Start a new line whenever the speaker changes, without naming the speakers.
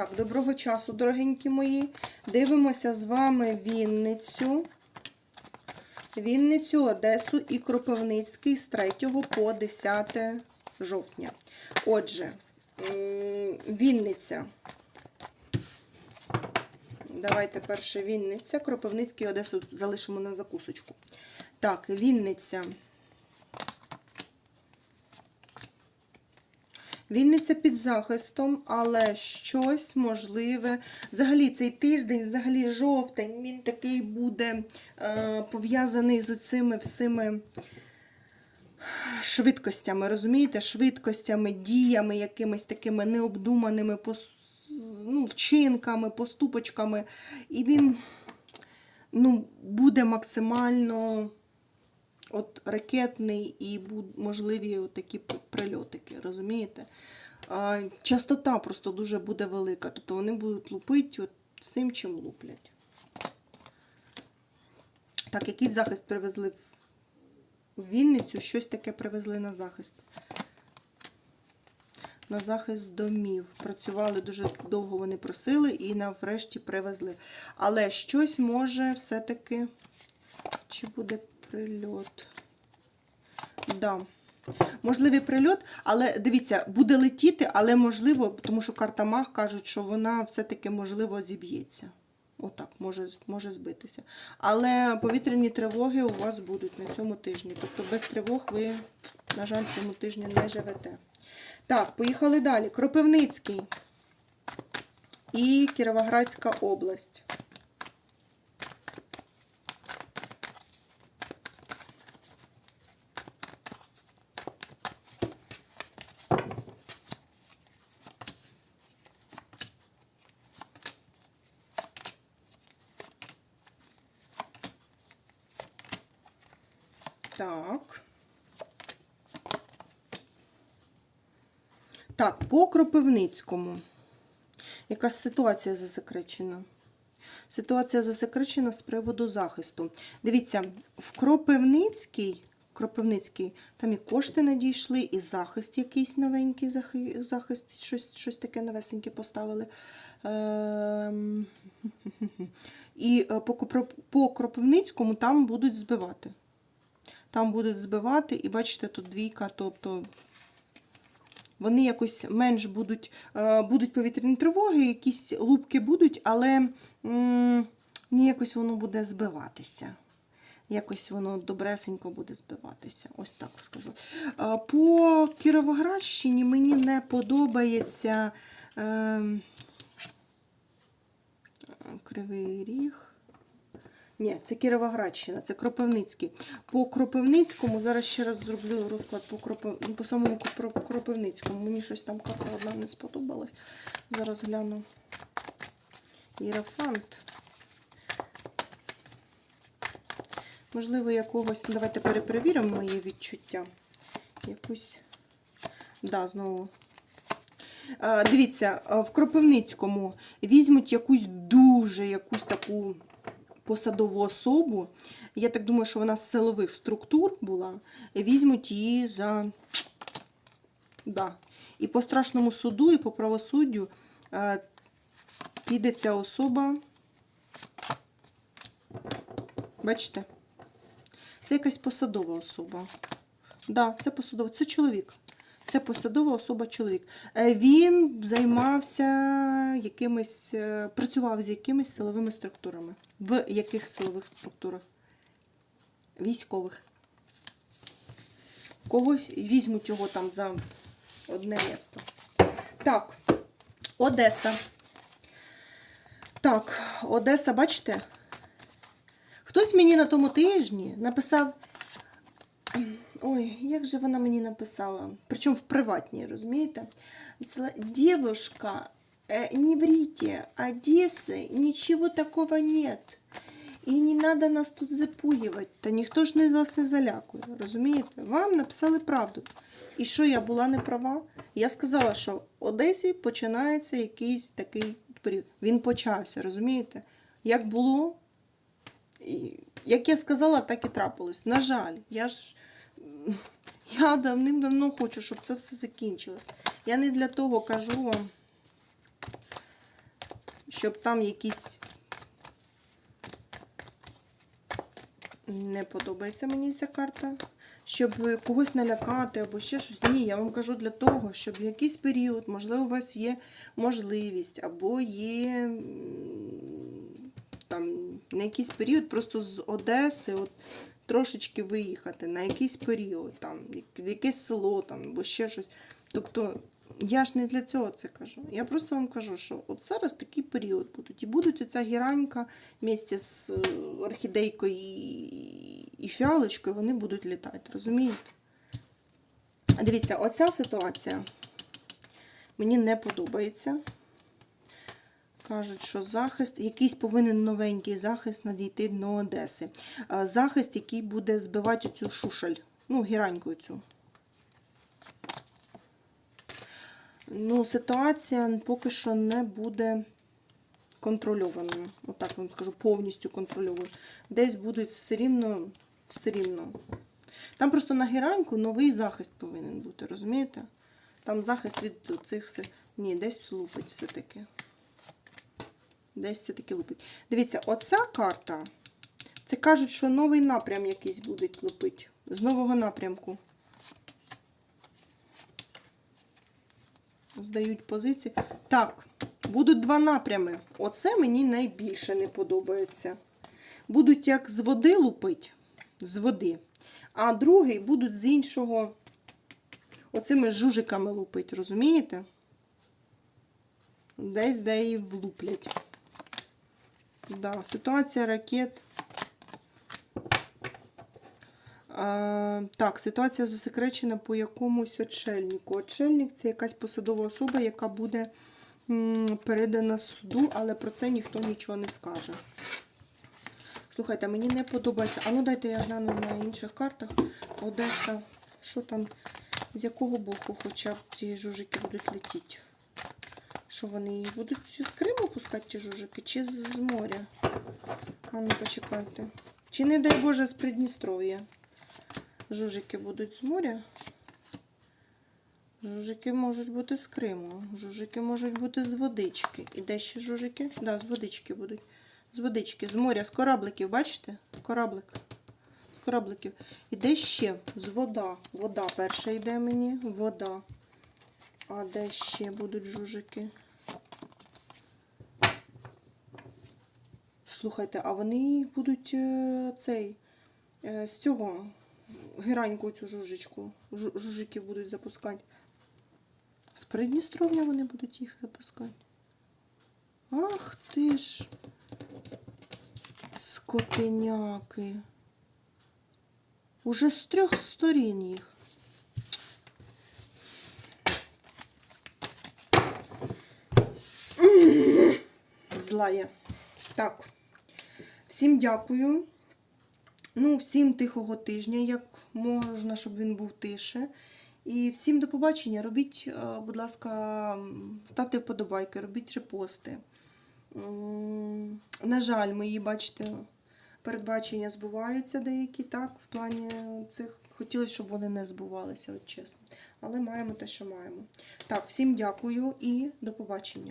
Так, доброго часу, дорогенькі мої. Дивимося з вами Вінницю. Вінницю, Одесу і Кропивницький з 3 по 10 жовтня. Отже, Вінниця. Давайте перше Вінниця. Кропивницький Одесу залишимо на закусочку. Так, Вінниця. Вінниця під захистом, але щось можливе. Взагалі, цей тиждень, взагалі жовтень, він такий буде е, пов'язаний з оцими всіми швидкостями, розумієте? Швидкостями, діями, якимись такими необдуманими ну, вчинками, поступочками. І він ну, буде максимально от ракетний і можливі такі прильотики, розумієте? Частота просто дуже буде велика. Тобто вони будуть лупити от цим, чим луплять. Так, якийсь захист привезли в- в Вінницю, щось таке привезли на захист. На захист домів. Працювали дуже довго вони просили і наврешті привезли. Але щось може все-таки. Чи буде прильот? Да. Можливий прильот, але дивіться, буде летіти, але можливо, тому що карта Мах кажуть, що вона все-таки можливо зіб'ється. Отак, може, може збитися. Але повітряні тривоги у вас будуть на цьому тижні. Тобто без тривог ви, на жаль, цьому тижні не живете. Так, поїхали далі. Кропивницький і Кіровоградська область. Так. Так, по Кропивницькому. Якась ситуація засекречена. Ситуація засекречена з приводу захисту. Дивіться, в Кропивницький, Кропивницький, там і кошти надійшли, і захист якийсь новенький захист, щось, щось таке новесеньке поставили. Ем, І е, по Кропивницькому там будуть збивати. Там будуть збивати, і бачите, тут двійка, тобто вони якось менш будуть, е, будуть повітряні тривоги, якісь лупки будуть, але ні, якось воно буде збиватися. Якось воно добресенько буде збиватися. Ось так скажу. Е, По Кіровоградщині мені не подобається е, Кривий Ріг. Ні, це Кіровоградщина, це Кропивницький. По Кропивницькому, зараз ще раз зроблю розклад по, Кропив... по самому Кропивницькому. Мені щось там карта одна не сподобалась. Зараз гляну. Єрофант. Можливо, якогось. ну, Давайте перепровіримо моє відчуття. Якусь. Да, знову. Дивіться, в Кропивницькому візьмуть якусь дуже якусь таку посадову особу. Я так думаю, що вона з силових структур була. Візьмуть її за. Да. І по страшному суду, і по правосуддю е, піде ця особа. Бачите? Це якась посадова особа. Да, це посадова, це чоловік. Це посадова особа чоловік. Е, Він займався якимись, е, працював з якимись силовими структурами. В яких силових структурах? Військових. Когось візьмуть його там за одне місто. Так, Одеса. Так, Одеса, бачите? Хтось мені на тому тижні написав. Ой, як же вона мені написала? Причому в приватній, розумієте? Девушка, э, не врите, Одессы ничего такого нет. І не треба нас тут запугивать. Та ніхто ж не вас не залякує, розумієте? Вам написали правду. І що я була не права? Я сказала, що в Одесі починається якийсь такий період. Він почався, розумієте? Як було, як я сказала, так і трапилось. На жаль, я ж я давним-давно хочу, щоб це все закінчилось. Я не для того кажу вам. щоб там якісь. Не подобається мені ця карта. Щоб когось налякати або ще щось. Ні, я вам кажу для того, щоб в якийсь період, можливо, у вас є можливість, або є там на якийсь період просто з Одеси от, трошечки виїхати на якийсь період, там, якесь село там, або ще щось. Тобто я ж не для цього це кажу. Я просто вам кажу, що от зараз такий період будуть. І будуть оця гіранька місці з е, орхідейкою і фіалочкою, вони будуть літати, розумієте? Дивіться, оця ситуація мені не подобається. Кажуть, що захист, якийсь повинен новенький захист надійти до Одеси. Захист, який буде збивати цю шушаль, ну, гіраньку цю. Ну, ситуація поки що не буде контрольованою. Отак вам скажу, повністю контрольованою. Десь будуть все рівно, все рівно. Там просто на гіраньку новий захист повинен бути, розумієте? Там захист від цих все. Ні, десь лупить все-таки. Десь все-таки лупить. Дивіться, оця карта. Це кажуть, що новий напрям якийсь буде лупити. З нового напрямку. Здають позиції. Так, будуть два напрями. Оце мені найбільше не подобається. Будуть як з води лупить, з води. А другий будуть з іншого. Оцими жужиками лупить, розумієте? Десь де і влуплять. Да, ситуація ракет. Так, ситуація засекречена по якомусь очельнику. Очельник це якась посадова особа, яка буде передана суду, але про це ніхто нічого не скаже. Слухайте, мені не подобається. А ну дайте я гляну на інших картах. Одеса. Що там? З якого боку хоча б ті жужики будуть летіти? Що вони її будуть з Криму пускати ті жужики, чи з моря? А ну почекайте. Чи не дай Боже з Придністров'я? Жужики будуть з моря. Жужики можуть бути з Криму. Жужики можуть бути з водички. І де ще жужики? Так, да, з водички будуть. З водички, з моря, з корабликів, бачите? Кораблик. З корабликів. І де ще? З вода. Вода перша йде мені. Вода. А де ще будуть жужики? Слухайте, а вони будуть е, цей е, з цього гераньку цю жужичку. Жу- Жужики будуть запускати. З Придністров'я вони будуть їх запускати. Ах ти ж. Скотиняки. Уже з трьох сторін їх. Злая. Так. Всім дякую. Ну, всім тихого тижня, як можна, щоб він був тише. І всім до побачення. Робіть, е, будь ласка, ставте вподобайки, робіть репости. На жаль, мої, бачите, передбачення збуваються деякі, так, в плані цих. Хотілося, щоб вони не збувалися, от чесно. Але маємо те, що маємо. Так, всім дякую і до побачення.